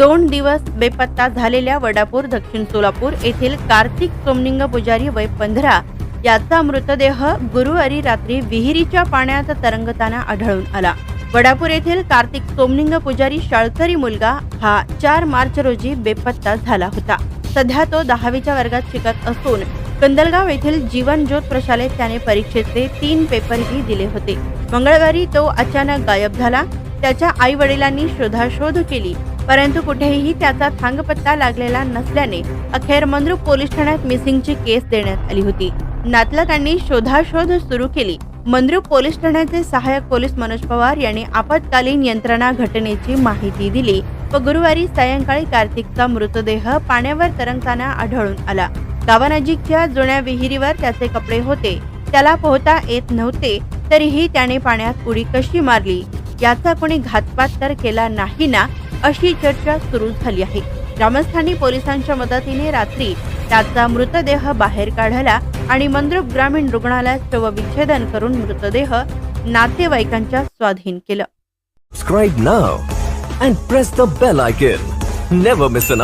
दोन दिवस बेपत्ता झालेल्या वडापूर दक्षिण सोलापूर येथील कार्तिक सोमलिंग पुजारी वय पंधरा याचा मृतदेह गुरुवारी रात्री विहिरीच्या पाण्यात तरंगताना आढळून आला. वडापूर येथील कार्तिक सोमलिंग पुजारी शाळकरी मुलगा हा चार मार्च रोजी बेपत्ता झाला होता. सध्या तो दहावीच्या वर्गात शिकत असून कंदलगाव येथील जीवन ज्योत प्रशालेत त्याने परीक्षेचे तीन पेपरही दिले होते. मंगळवारी तो अचानक गायब झाला. त्याच्या आई वडिलांनी शोधाशोध केली. परंतु कुठेही त्याचा थांगपत्ता लागलेला नसल्याने अखेर मंद्रुप पोलीस ठाण्यात मिसिंगची केस देण्यात आली होती. नातलकांनी शोधाशोध सुरू केली. मंद्रुप पोलीस ठाण्याचे सहाय्यक पोलीस मनोज पवार यांनी आपत्कालीन यंत्रणा घटनेची माहिती दिली व गुरुवारी सायंकाळी कार्तिकचा मृतदेह पाण्यावर तरंगताना आढळून आला. गावानजीकच्या जुन्या विहिरीवर त्याचे कपडे होते. त्याला पोहता येत नव्हते तरीही त्याने पाण्यात उडी कशी मारली? याचा कोणी घातपात तर केला नाही ना अशी चर्चा सुरू झाली आहे ग्रामस्थांनी पोलिसांच्या मदतीने रात्री त्याचा मृतदेह बाहेर काढला आणि मंद्रुप ग्रामीण रुग्णालयात शवविच्छेदन करून मृतदेह नातेवाईकांच्या स्वाधीन केलं Subscribe now and press the bell icon. Never miss an.